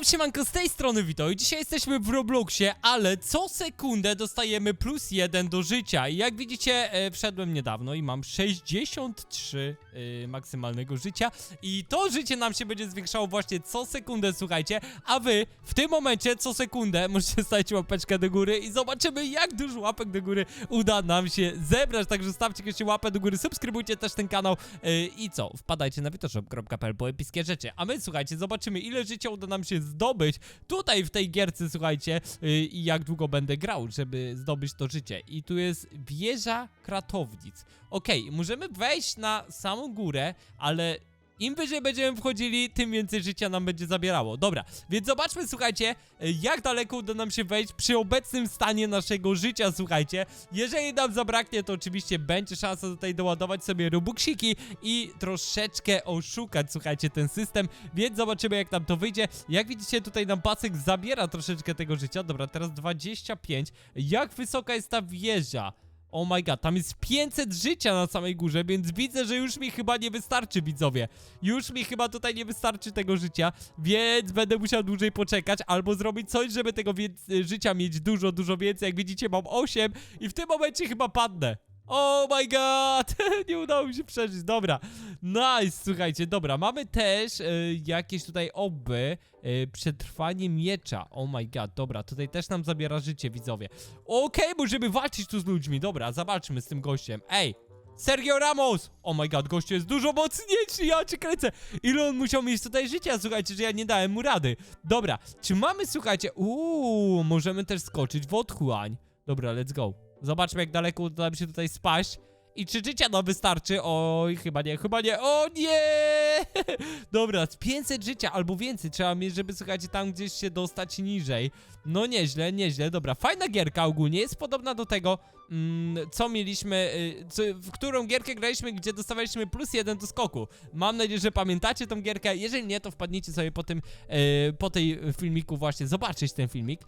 Yo, siemanko, z tej strony Wito i dzisiaj jesteśmy w Robloxie, ale co sekundę dostajemy plus jeden do życia. I jak widzicie, e, wszedłem niedawno i mam 63 e, maksymalnego życia. I to życie nam się będzie zwiększało właśnie co sekundę, słuchajcie, a wy w tym momencie co sekundę możecie stać łapeczkę do góry i zobaczymy jak dużo łapek do góry uda nam się zebrać, także stawcie jeszcze łapę do góry, subskrybujcie też ten kanał e, i co, wpadajcie na witoshop.pl po epickie rzeczy, a my słuchajcie, zobaczymy ile życia uda nam się zdobyć tutaj w tej gierce, słuchajcie, yy, i jak długo będę grał, żeby zdobyć to życie. I tu jest wieża kratownic. Okej, możemy wejść na samą górę, ale im wyżej będziemy wchodzili, tym więcej życia nam będzie zabierało. Dobra, więc zobaczmy, słuchajcie, jak daleko uda nam się wejść przy obecnym stanie naszego życia, słuchajcie. Jeżeli nam zabraknie, to oczywiście będzie szansa tutaj doładować sobie robuxiki i troszeczkę oszukać, słuchajcie, ten system, więc zobaczymy, jak nam to wyjdzie. Jak widzicie, tutaj nam pasek zabiera troszeczkę tego życia. Dobra, teraz 25. Jak wysoka jest ta wieża? Oh my god, tam jest 500 życia na samej górze, więc widzę, że już mi chyba nie wystarczy, widzowie. Już mi chyba tutaj nie wystarczy tego życia, więc będę musiał dłużej poczekać albo zrobić coś, żeby tego życia mieć dużo, dużo więcej. Jak widzicie, mam 8 i w tym momencie chyba padnę. Oh my god! nie udało mi się przeżyć. Dobra. Nice, słuchajcie, dobra. Mamy też e, jakieś tutaj oby e, przetrwanie miecza. Oh my god, dobra. Tutaj też nam zabiera życie, widzowie. Okej, możemy walczyć tu z ludźmi. Dobra, zawalczmy z tym gościem. Ej! Sergio Ramos! Oh my god, gościu jest dużo mocniejszy, ja cię kręcę! Ile on musiał mieć tutaj życia, słuchajcie, że ja nie dałem mu rady. Dobra, czy mamy, słuchajcie, uuu, możemy też skoczyć w otchłań. Dobra, let's go. Zobaczmy, jak daleko uda nam się tutaj spaść. I czy życia nam wystarczy? Oj, chyba nie, chyba nie. O nie! Dobra, z 500 życia albo więcej trzeba mieć, żeby, słuchajcie, tam gdzieś się dostać niżej. No nieźle, nieźle. Dobra, fajna gierka ogólnie. Jest podobna do tego, mm, co mieliśmy, y, co, w którą gierkę graliśmy, gdzie dostawaliśmy plus jeden do skoku. Mam nadzieję, że pamiętacie tą gierkę. Jeżeli nie, to wpadnijcie sobie po tym, y, po tej filmiku właśnie, zobaczyć ten filmik.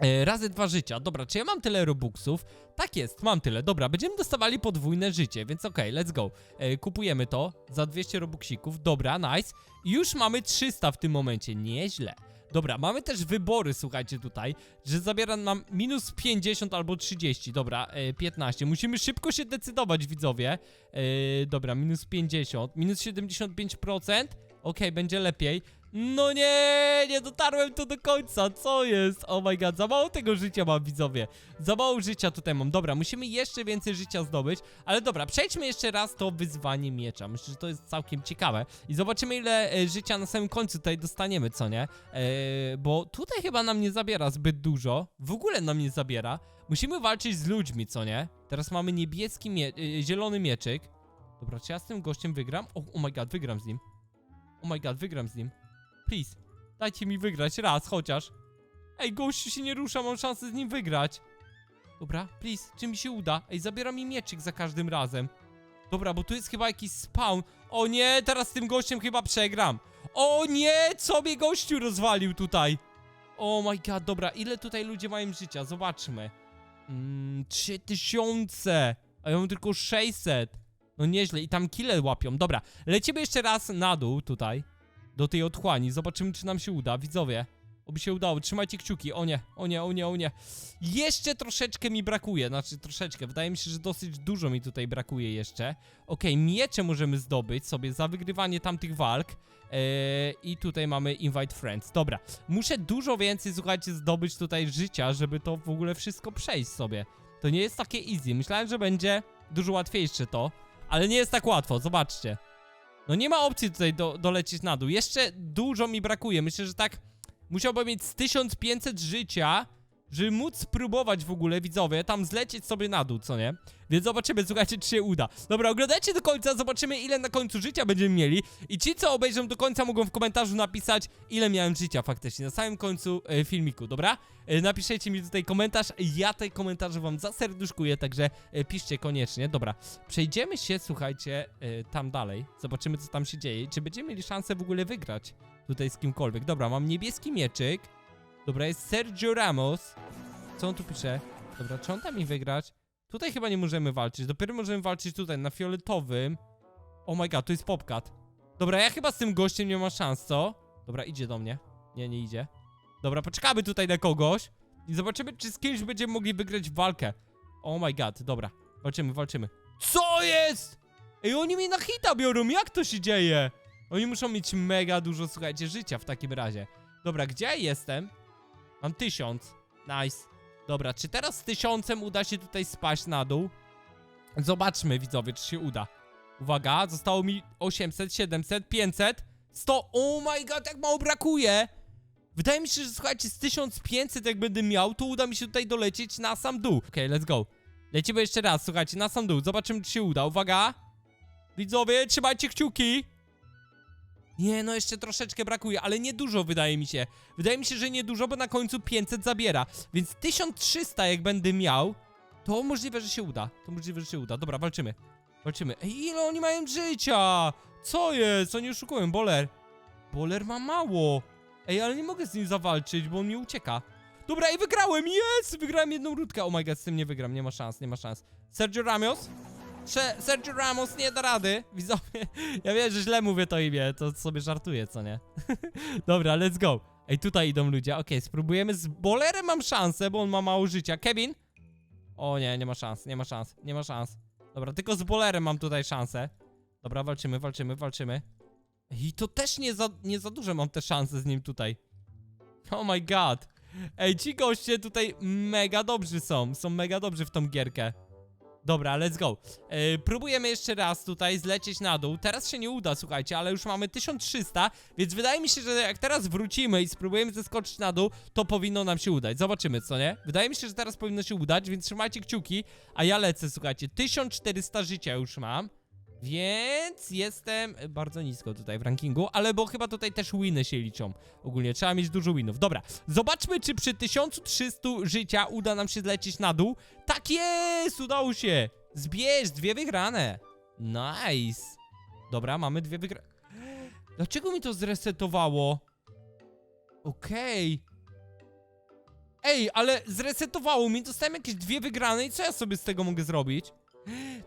E, razy dwa życia. Dobra, czy ja mam tyle robuxów? Tak jest, mam tyle. Dobra, będziemy dostawali podwójne życie, więc okej, let's go. E, kupujemy to za 200 robuxików. Dobra, nice. Już mamy 300 w tym momencie, nieźle. Dobra, mamy też wybory, słuchajcie, tutaj, że zabiera nam minus 50 albo 30. Dobra, e, 15. Musimy szybko się decydować, widzowie. E, dobra, minus 50, minus 75%. Okej, będzie lepiej. No nie, nie dotarłem tu do końca, co jest? Oh my god, za mało tego życia mam, widzowie. Za mało życia tutaj mam. Dobra, musimy jeszcze więcej życia zdobyć, ale dobra, przejdźmy jeszcze raz to wyzwanie miecza. Myślę, że to jest całkiem ciekawe. I zobaczymy, ile e, życia na samym końcu tutaj dostaniemy, co nie? E, bo tutaj chyba nam nie zabiera zbyt dużo. W ogóle nam nie zabiera. Musimy walczyć z ludźmi, co nie? Teraz mamy niebieski, mie e, zielony mieczyk. Dobra, czy ja z tym gościem wygram? O, oh my god, wygram z nim. Oh my god, wygram z nim. Please, dajcie mi wygrać raz chociaż. Ej, gościu się nie rusza, mam szansę z nim wygrać. Dobra, please, czy mi się uda? Ej, zabiera mi mieczyk za każdym razem. Dobra, bo tu jest chyba jakiś spawn. O nie, teraz z tym gościem chyba przegram. O nie, co mnie gościu rozwalił tutaj? Oh my god, dobra, ile tutaj ludzie mają życia? Zobaczmy. Mm, 3000. A ja mam tylko 600. No nieźle, i tam kile łapią. Dobra, lecimy jeszcze raz na dół tutaj do tej otchłani. Zobaczymy, czy nam się uda. Widzowie, oby się udało. Trzymajcie kciuki. O nie, o nie, o nie, o nie. Jeszcze troszeczkę mi brakuje. Znaczy, troszeczkę. Wydaje mi się, że dosyć dużo mi tutaj brakuje jeszcze. Okej, miecze możemy zdobyć sobie za wygrywanie tamtych walk. Eee, I tutaj mamy Invite Friends. Dobra, muszę dużo więcej, słuchajcie, zdobyć tutaj życia, żeby to w ogóle wszystko przejść sobie. To nie jest takie easy. Myślałem, że będzie dużo łatwiejsze to, ale nie jest tak łatwo. Zobaczcie. No nie ma opcji tutaj do, dolecieć na dół. Jeszcze dużo mi brakuje. Myślę, że tak musiałbym mieć z 1500 życia, żeby móc spróbować w ogóle, widzowie, tam zlecieć sobie na dół, co nie? Więc zobaczymy, słuchajcie, czy się uda. Dobra, oglądajcie do końca, zobaczymy, ile na końcu życia będziemy mieli. I ci, co obejrzą do końca, mogą w komentarzu napisać, ile miałem życia faktycznie na samym końcu e, filmiku, dobra? E, napiszcie mi tutaj komentarz, ja te komentarze wam zaserduszkuję, także e, piszcie koniecznie. Dobra, przejdziemy się, słuchajcie, e, tam dalej. Zobaczymy, co tam się dzieje. Czy będziemy mieli szansę w ogóle wygrać tutaj z kimkolwiek. Dobra, mam niebieski mieczyk. Dobra, jest Sergio Ramos. Co on tu pisze? Dobra, czy on tam mi wygrać? Tutaj chyba nie możemy walczyć. Dopiero możemy walczyć tutaj, na fioletowym. Oh my god, to jest Popcat. Dobra, ja chyba z tym gościem nie mam szans, co? Dobra, idzie do mnie. Nie, nie idzie. Dobra, poczekamy tutaj na kogoś i zobaczymy, czy z kimś będziemy mogli wygrać walkę. Oh my god, dobra. Walczymy, walczymy. Co jest? Ej, oni mi na hita biorą, jak to się dzieje? Oni muszą mieć mega dużo, słuchajcie, życia w takim razie. Dobra, gdzie ja jestem? Mam tysiąc. Nice. Dobra, czy teraz z tysiącem uda się tutaj spaść na dół? Zobaczmy, widzowie, czy się uda. Uwaga, zostało mi 800, 700, 500, 100. Oh my god, jak mało brakuje! Wydaje mi się, że słuchajcie, z 1500 jak będę miał, to uda mi się tutaj dolecieć na sam dół. Okej, let's go. Lecimy jeszcze raz, słuchajcie, na sam dół. Zobaczymy, czy się uda. Uwaga. Widzowie, trzymajcie kciuki. Nie, no jeszcze troszeczkę brakuje, ale nie dużo wydaje mi się. Wydaje mi się, że nie dużo, bo na końcu 500 zabiera. Więc 1300 jak będę miał, to możliwe, że się uda. To możliwe, że się uda. Dobra, walczymy. Walczymy. Ej, ile oni mają życia? Co jest? Oni oszukują. Boler. Boler ma mało. Ej, ale nie mogę z nim zawalczyć, bo on mi ucieka. Dobra, i wygrałem, jest! Wygrałem jedną rutkę. Oh my god, z tym nie wygram, nie ma szans, nie ma szans. Sergio Ramos? Sergio Ramos nie da rady. Widzowie, ja wiem, że źle mówię to imię, to sobie żartuję, co nie? Dobra, let's go. Ej, tutaj idą ludzie, okej, spróbujemy z Bolerem mam szansę, bo on ma mało życia. Kevin? O nie, nie ma szans, nie ma szans, nie ma szans. Dobra, tylko z Bolerem mam tutaj szansę. Dobra, walczymy, walczymy, walczymy. I to też nie za, nie za duże mam te szanse z nim tutaj. Oh my god. Ej, ci goście tutaj mega dobrzy są. Są mega dobrzy w tą gierkę. Dobra, let's go. E, próbujemy jeszcze raz tutaj zlecieć na dół. Teraz się nie uda, słuchajcie, ale już mamy 1300, więc wydaje mi się, że jak teraz wrócimy i spróbujemy zeskoczyć na dół, to powinno nam się udać. Zobaczymy, co nie? Wydaje mi się, że teraz powinno się udać, więc trzymajcie kciuki, a ja lecę, słuchajcie. 1400 życia już mam. Więc jestem bardzo nisko tutaj w rankingu, ale bo chyba tutaj też winy się liczą. Ogólnie trzeba mieć dużo winów. Dobra, zobaczmy, czy przy 1300 życia uda nam się zlecieć na dół. Tak jest, udało się. Zbierz dwie wygrane. Nice. Dobra, mamy dwie wygrane. Dlaczego mi to zresetowało? Okej. Ej, ale zresetowało mi, dostałem jakieś dwie wygrane i co ja sobie z tego mogę zrobić?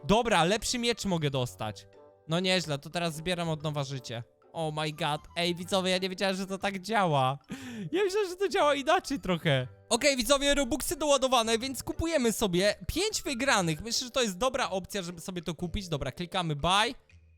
Dobra, lepszy miecz mogę dostać. No nieźle, to teraz zbieram od nowa życie. Oh my god, ej widzowie, ja nie wiedziałem, że to tak działa. Ja myślałem, że to działa inaczej trochę. Okej, widzowie, robuxy doładowane, więc kupujemy sobie 5 wygranych. Myślę, że to jest dobra opcja, żeby sobie to kupić. Dobra, klikamy buy.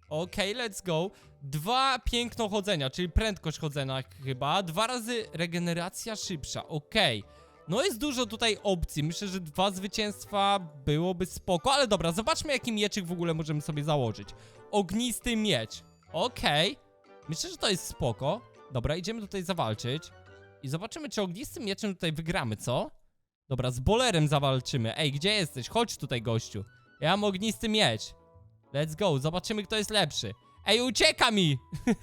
Okej, let's go. Dwa piękno chodzenia, czyli prędkość chodzenia chyba. Dwa razy regeneracja szybsza, okej. No jest dużo tutaj opcji, myślę, że dwa zwycięstwa byłoby spoko, ale dobra, zobaczmy jaki mieczyk w ogóle możemy sobie założyć. Ognisty miecz, okej. Myślę, że to jest spoko. Dobra, idziemy tutaj zawalczyć. I zobaczymy, czy ognistym mieczem tutaj wygramy, co? Dobra, z bolerem zawalczymy. Ej, gdzie jesteś? Chodź tutaj, gościu. Ja mam ognisty miecz. Let's go, zobaczymy, kto jest lepszy. Ej, ucieka mi!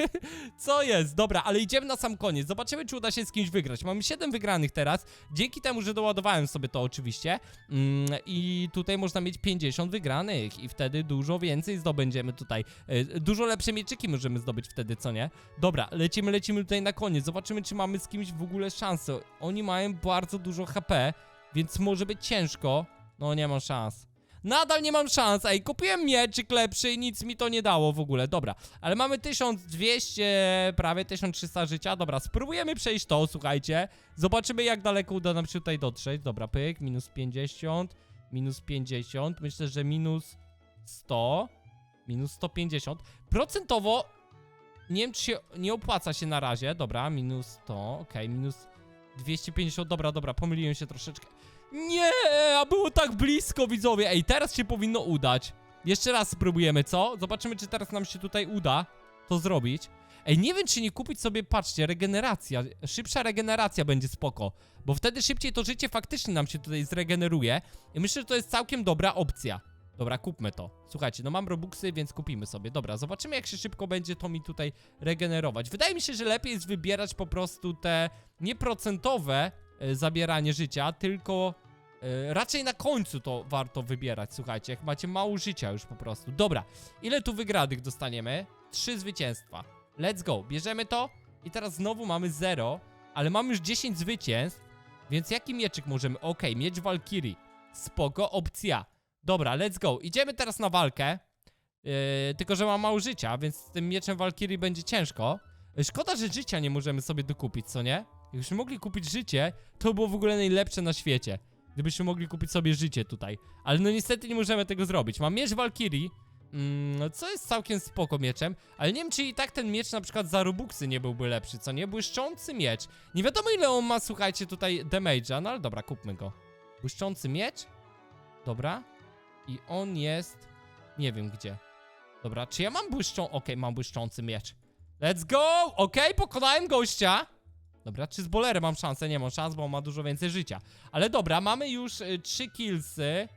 Co jest? Dobra, ale idziemy na sam koniec. Zobaczymy, czy uda się z kimś wygrać. Mamy 7 wygranych teraz. Dzięki temu, że doładowałem sobie to oczywiście. Mm, I tutaj można mieć 50 wygranych. I wtedy dużo więcej zdobędziemy tutaj. E, dużo lepsze mieczyki możemy zdobyć wtedy, co nie? Dobra, lecimy, lecimy tutaj na koniec. Zobaczymy, czy mamy z kimś w ogóle szansę. Oni mają bardzo dużo HP, więc może być ciężko. No, nie mam szans. Nadal nie mam szans, ej, kupiłem mieczyk lepszy i nic mi to nie dało w ogóle, dobra. Ale mamy 1200, prawie 1300 życia, dobra, spróbujemy przejść to, słuchajcie. Zobaczymy jak daleko uda nam się tutaj dotrzeć. Dobra, pyk, minus 50, minus 50, myślę, że minus 100, minus 150. Procentowo, nie wiem czy się, nie opłaca się na razie, dobra, minus 100, okej, minus 250, dobra, dobra, pomyliłem się troszeczkę. Nie, a było tak blisko, widzowie. Ej, teraz się powinno udać. Jeszcze raz spróbujemy, co? Zobaczymy, czy teraz nam się tutaj uda to zrobić. Ej, nie wiem, czy nie kupić sobie, patrzcie, regeneracja. Szybsza regeneracja będzie spoko. Bo wtedy szybciej to życie faktycznie nam się tutaj zregeneruje. I myślę, że to jest całkiem dobra opcja. Dobra, kupmy to. Słuchajcie, no mam robuxy, więc kupimy sobie. Dobra, zobaczymy jak się szybko będzie to mi tutaj regenerować. Wydaje mi się, że lepiej jest wybierać po prostu te nieprocentowe e, zabieranie życia, tylko raczej na końcu to warto wybierać, słuchajcie, jak macie mało życia już po prostu. Dobra, ile tu wygranych dostaniemy? Trzy zwycięstwa. Let's go, bierzemy to i teraz znowu mamy 0, ale mamy już 10 zwycięstw, więc jaki mieczyk możemy? Okej, miecz Valkyrie. Spoko, opcja. Dobra, let's go. Idziemy teraz na walkę. Yy, tylko, że mam mało życia, więc z tym mieczem Valkyrie będzie ciężko. E, Szkoda, że życia nie możemy sobie dokupić, co nie? Jakbyśmy mogli kupić życie, to było w ogóle najlepsze na świecie. Gdybyśmy mogli kupić sobie życie tutaj. Ale no niestety nie możemy tego zrobić. Mam miecz Valkyrii, mm, co jest całkiem spoko mieczem, ale nie wiem czy i tak ten miecz na przykład za Robuxy nie byłby lepszy, co nie? Błyszczący miecz. Nie wiadomo ile on ma, słuchajcie, tutaj damage'a, no ale dobra, kupmy go. Błyszczący miecz. Dobra. I on jest... Nie wiem gdzie. Dobra, czy ja mam błyszczą... Okej, mam błyszczący miecz. Let's go! Okej, pokonałem gościa. Dobra, czy z bolerem mam szansę? Nie mam szans, bo on ma dużo więcej życia. Ale dobra, mamy już y, 3 killsy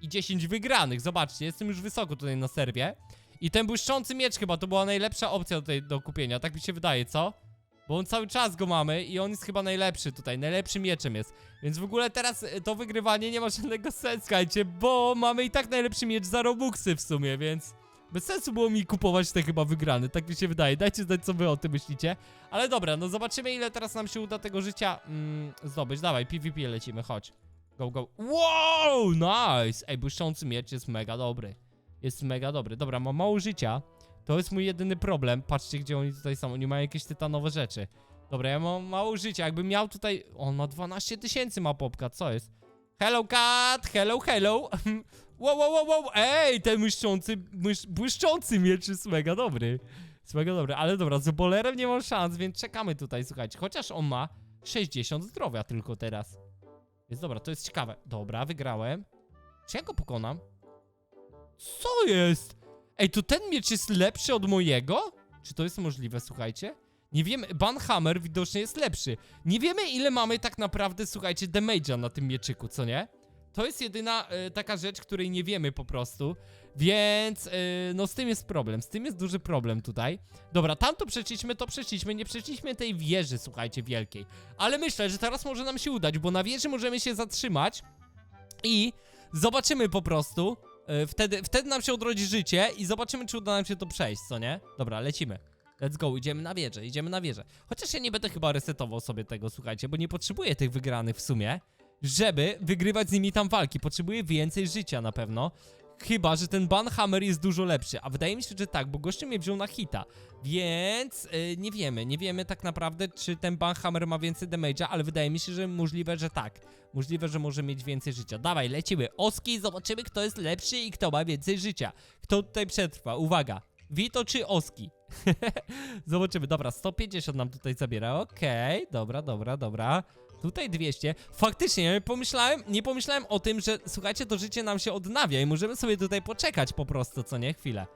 i 10 wygranych. Zobaczcie, jestem już wysoko tutaj na serwie. I ten błyszczący miecz chyba to była najlepsza opcja tutaj do kupienia, tak mi się wydaje, co? Bo on cały czas go mamy i on jest chyba najlepszy tutaj, najlepszym mieczem jest. Więc w ogóle teraz y, to wygrywanie nie ma żadnego sensu, słuchajcie, bo mamy i tak najlepszy miecz za Robuxy w sumie, więc... Bez sensu było mi kupować te chyba wygrane, tak mi się wydaje. Dajcie znać, co wy o tym myślicie. Ale dobra, no zobaczymy, ile teraz nam się uda tego życia mm, zdobyć. Dawaj, PvP lecimy, chodź. Go, go. Wow, nice! Ej, błyszczący miecz jest mega dobry. Jest mega dobry. Dobra, mam mało życia. To jest mój jedyny problem. Patrzcie, gdzie oni tutaj są. Oni mają jakieś tytanowe rzeczy. Dobra, ja mam mało życia. Jakbym miał tutaj... On ma 12 tysięcy ma popka, co jest? Hello cat, hello, hello. wow, wow, wow, wow. Ej, ten błyszczący, błysz, błyszczący miecz jest mega dobry. Jest mega dobry, ale dobra, z bolerem nie mam szans, więc czekamy tutaj, słuchajcie. Chociaż on ma 60 zdrowia tylko teraz. Więc dobra, to jest ciekawe. Dobra, wygrałem. Czy ja go pokonam? Co jest? Ej, to ten miecz jest lepszy od mojego? Czy to jest możliwe, słuchajcie? Nie wiemy, Banhammer widocznie jest lepszy. Nie wiemy ile mamy tak naprawdę, słuchajcie, damage'a na tym mieczyku, co nie? To jest jedyna e, taka rzecz, której nie wiemy po prostu, więc e, no z tym jest problem, z tym jest duży problem tutaj. Dobra, tamto przeszliśmy, to przeszliśmy, nie przeszliśmy tej wieży, słuchajcie, wielkiej. Ale myślę, że teraz może nam się udać, bo na wieży możemy się zatrzymać i zobaczymy po prostu, e, wtedy, wtedy nam się odrodzi życie i zobaczymy, czy uda nam się to przejść, co nie? Dobra, lecimy. Let's go, idziemy na wieżę, idziemy na wieżę. Chociaż ja nie będę chyba resetował sobie tego, słuchajcie, bo nie potrzebuję tych wygranych w sumie, żeby wygrywać z nimi tam walki. Potrzebuję więcej życia na pewno. Chyba, że ten Banhammer jest dużo lepszy, a wydaje mi się, że tak, bo gościu mnie wziął na hita, więc yy, nie wiemy, nie wiemy tak naprawdę, czy ten Banhammer ma więcej damage'a, ale wydaje mi się, że możliwe, że tak. Możliwe, że może mieć więcej życia. Dawaj, lecimy. Oski, zobaczymy, kto jest lepszy i kto ma więcej życia. Kto tutaj przetrwa? Uwaga. Vito czy Oski? Zobaczymy, dobra, 150 nam tutaj zabiera, okej, dobra, dobra, dobra. Tutaj 200. Faktycznie, ja pomyślałem, nie pomyślałem o tym, że słuchajcie, to życie nam się odnawia i możemy sobie tutaj poczekać po prostu, co nie? Chwilę.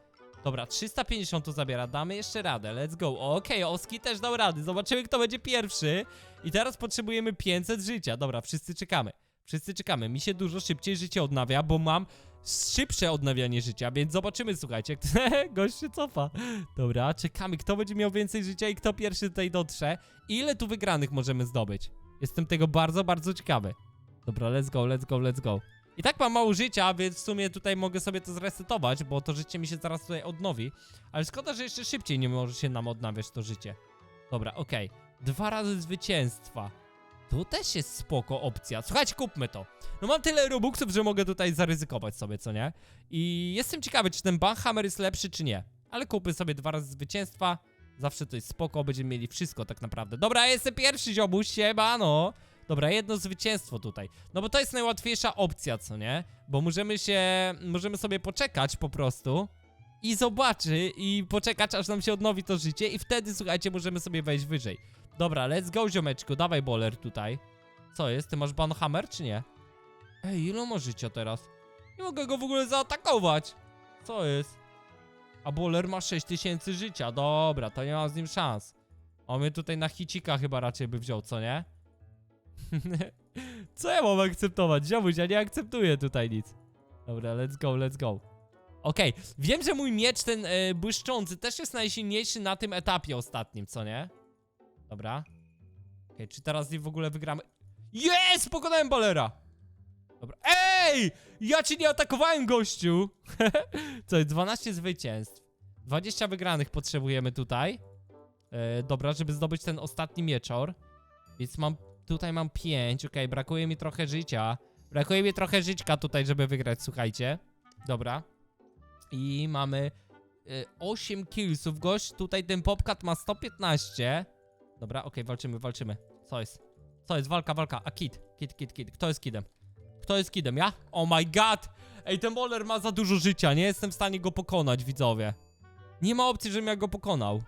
Dobra, 350 to zabiera, damy jeszcze radę, let's go. Okej, Oski też dał rady, zobaczymy kto będzie pierwszy. I teraz potrzebujemy 500 życia, dobra, wszyscy czekamy. Wszyscy czekamy, mi się dużo szybciej życie odnawia, bo mam szybsze odnawianie życia, więc zobaczymy, słuchajcie, gość się cofa. Dobra, czekamy, kto będzie miał więcej życia i kto pierwszy tutaj dotrze. Ile tu wygranych możemy zdobyć? Jestem tego bardzo, bardzo ciekawy. Dobra, let's go, let's go, let's go. I tak mam mało życia, więc w sumie tutaj mogę sobie to zresetować, bo to życie mi się zaraz tutaj odnowi. Ale szkoda, że jeszcze szybciej nie może się nam odnawiać to życie. Dobra, okej. Dwa razy zwycięstwa. Tu też jest spoko opcja. Słuchajcie, kupmy to. No mam tyle robuxów, że mogę tutaj zaryzykować sobie, co nie? I jestem ciekawy, czy ten Banhammer jest lepszy, czy nie. Ale kupmy sobie dwa razy zwycięstwa. Zawsze to jest spoko, będziemy mieli wszystko tak naprawdę. Dobra, jestem pierwszy, ziomuś, siemano. Dobra, jedno zwycięstwo tutaj. No bo to jest najłatwiejsza opcja, co nie? Bo możemy się, możemy sobie poczekać po prostu i zobaczy i poczekać, aż nam się odnowi to życie i wtedy, słuchajcie, możemy sobie wejść wyżej. Dobra, let's go, ziomeczku, dawaj boler tutaj. Co jest? Ty masz banhammer, czy nie? Ej, ile ma życia teraz? Nie mogę go w ogóle zaatakować. Co jest? A Boler ma 6000 życia. Dobra, to nie mam z nim szans. On mnie tutaj na hicika chyba raczej by wziął, co nie? co ja mam akceptować? Ziomuś, ja nie akceptuję tutaj nic. Dobra, let's go, let's go. Okej, wiem, że mój miecz ten e, błyszczący też jest najsilniejszy na tym etapie ostatnim, co nie? Dobra. Okej, czy teraz w ogóle wygramy? Jest! Pokonałem Bolera! Dobra. Ej! Ja cię nie atakowałem, gościu! Co jest? 12 zwycięstw. 20 wygranych potrzebujemy tutaj. E, dobra, żeby zdobyć ten ostatni mieczor. Więc mam. Tutaj mam 5. Okej, brakuje mi trochę życia. Brakuje mi trochę żyćka tutaj, żeby wygrać, słuchajcie. Dobra. I mamy y, 8 killsów, gość, tutaj ten popcat ma 115. Dobra, okej, walczymy, walczymy. Co jest? Co jest? Walka, walka. A kid, kid, kid, kid. Kto jest kidem? Kto jest kidem? Ja? Oh my god! Ej, ten Moller ma za dużo życia, nie jestem w stanie go pokonać, widzowie. Nie ma opcji, żebym ja go pokonał.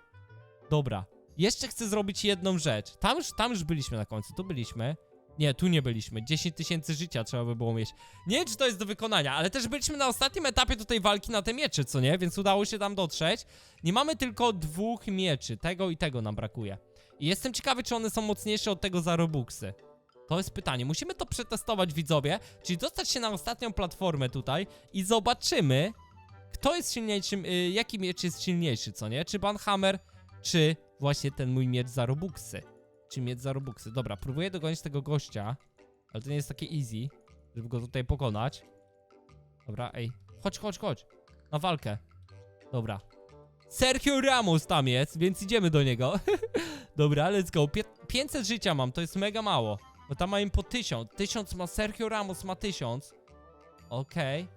Dobra. Jeszcze chcę zrobić jedną rzecz. Tam już, tam już byliśmy na końcu, tu byliśmy. Nie, tu nie byliśmy. 10 tysięcy życia trzeba by było mieć. Nie wiem, czy to jest do wykonania, ale też byliśmy na ostatnim etapie tutaj walki na te miecze, co nie? Więc udało się tam dotrzeć. Nie mamy tylko dwóch mieczy. Tego i tego nam brakuje. I jestem ciekawy, czy one są mocniejsze od tego za Robuxy. To jest pytanie. Musimy to przetestować, widzowie. Czyli dostać się na ostatnią platformę tutaj i zobaczymy, kto jest silniejszym, y, jaki miecz jest silniejszy, co nie? Czy Banhammer, czy właśnie ten mój miecz za Robuxy. Czy miecz za Robuxy. Dobra, próbuję dogonić tego gościa, ale to nie jest takie easy, żeby go tutaj pokonać. Dobra, ej. Chodź, chodź, chodź. Na walkę. Dobra. Sergio Ramos tam jest, więc idziemy do niego. Dobra, let's go. Pię 500 życia mam, to jest mega mało. Bo tam mają po 1000. 1000 ma Sergio Ramos, ma 1000. Okej.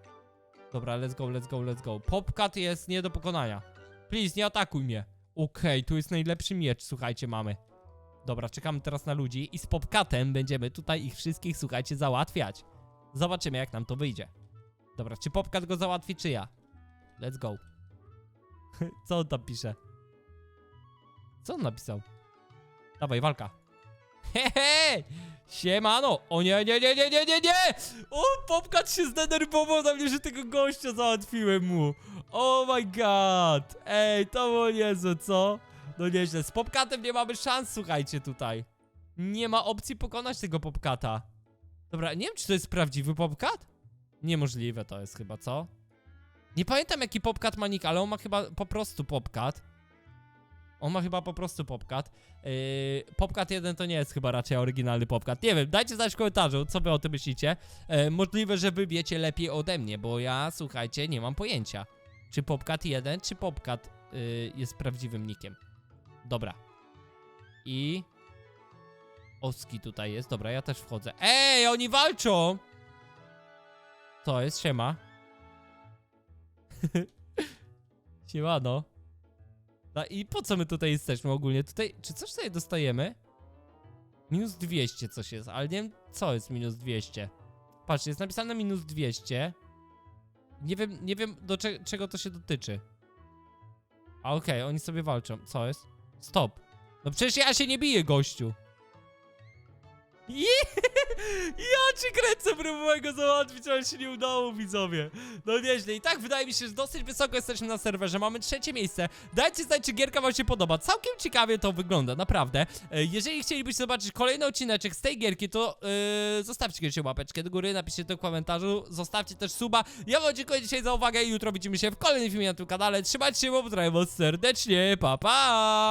Dobra, let's go, let's go, let's go. Popcat jest nie do pokonania. Please, nie atakuj mnie. Okej, tu jest najlepszy miecz, słuchajcie, mamy. Dobra, czekamy teraz na ludzi i z Popcatem będziemy tutaj ich wszystkich, słuchajcie, załatwiać. Zobaczymy, jak nam to wyjdzie. Dobra, czy Popcat go załatwi, czy ja? Let's go. Co on tam pisze? Co on napisał? Dawaj, walka. Hehe! Siemano! O nie, nie, nie, nie, nie, nie, nie! O, Popcat się zdenerwował na mnie, że tego gościa załatwiłem mu. Oh my god! Ej, to było niezłe, co? No nieźle. Z Popcatem nie mamy szans, słuchajcie, tutaj. Nie ma opcji pokonać tego Popcata. Dobra, nie wiem, czy to jest prawdziwy Popcat? Niemożliwe to jest chyba, co? Nie pamiętam, jaki Popcat ma nick, ale on ma chyba po prostu Popcat. On ma chyba po prostu Popcat. Yy, Popcat 1 to nie jest chyba raczej oryginalny Popcat. Nie wiem, dajcie znać w komentarzu, co wy o tym myślicie. Yy, możliwe, że wy wiecie lepiej ode mnie, bo ja, słuchajcie, nie mam pojęcia. Czy Popcat 1, czy Popcat yy, jest prawdziwym nickiem. Dobra. I... Oski tutaj jest. Dobra, ja też wchodzę. Ej, oni walczą! To jest, siema. Siemano. No i po co my tutaj jesteśmy ogólnie? Tutaj, czy coś tutaj dostajemy? Minus 200 coś jest, ale nie wiem co jest minus 200. Patrzcie, jest napisane minus 200. Nie wiem, nie wiem do cze czego to się dotyczy. A okej, oni sobie walczą. Co jest? Stop. No przecież ja się nie biję, gościu. Je- Ja cię kręcę, próbowałem go załatwić, ale się nie udało, widzowie. No nieźle. I tak wydaje mi się, że dosyć wysoko jesteśmy na serwerze. Mamy trzecie miejsce. Dajcie znać, czy gierka wam się podoba. Całkiem ciekawie to wygląda, naprawdę. E, Jeżeli chcielibyście zobaczyć kolejny odcineczek z tej gierki, to yy, zostawcie kiedyś łapeczkę do góry, napiszcie to w komentarzu, zostawcie też suba. Ja wam dziękuję dzisiaj za uwagę i jutro widzimy się w kolejnym filmie na tym kanale. Trzymajcie się, pozdrawiam was serdecznie. Pa, pa!